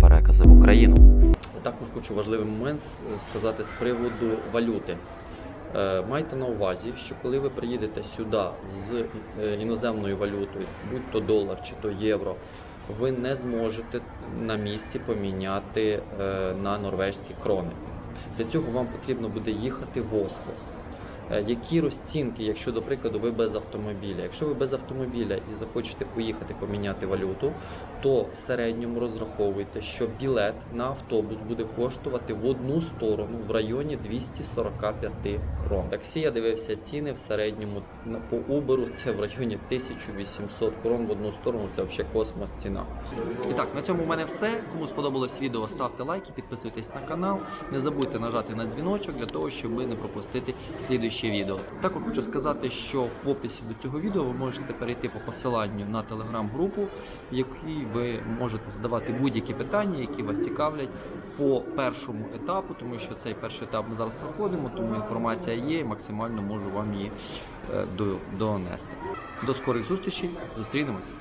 перевези в Україну. Також хочу важливий момент сказати з приводу валюти. Е, Майте на увазі, що коли ви приїдете сюди з е, іноземною валютою, будь то долар чи то євро, ви не зможете на місці поміняти е, на норвезькі крони. Для цього вам потрібно буде їхати в Осло. Е, Які розцінки, якщо, до прикладу, ви без автомобіля? Якщо ви без автомобіля і захочете поїхати поміняти валюту, то в середньому розраховуйте, що білет на автобус буде коштувати в одну сторону в районі 245 крон. Таксі я дивився ціни в середньому по Uber це в районі 1800 крон в одну сторону. Це взагалі космос ціна. І так, на цьому в мене все. Кому сподобалось відео, ставте лайки, підписуйтесь на канал. Не забудьте нажати на дзвіночок для того, щоб не пропустити слідуюче відео. Також хочу сказати, що в описі до цього відео ви можете перейти по посиланню на телеграм-групу, в якій ви можете задавати будь-які питання, які вас цікавлять по першому етапу, тому що цей перший етап ми зараз проходимо, тому інформація є і максимально можу вам її е, донести. До скорих зустрічей, зустрінемось.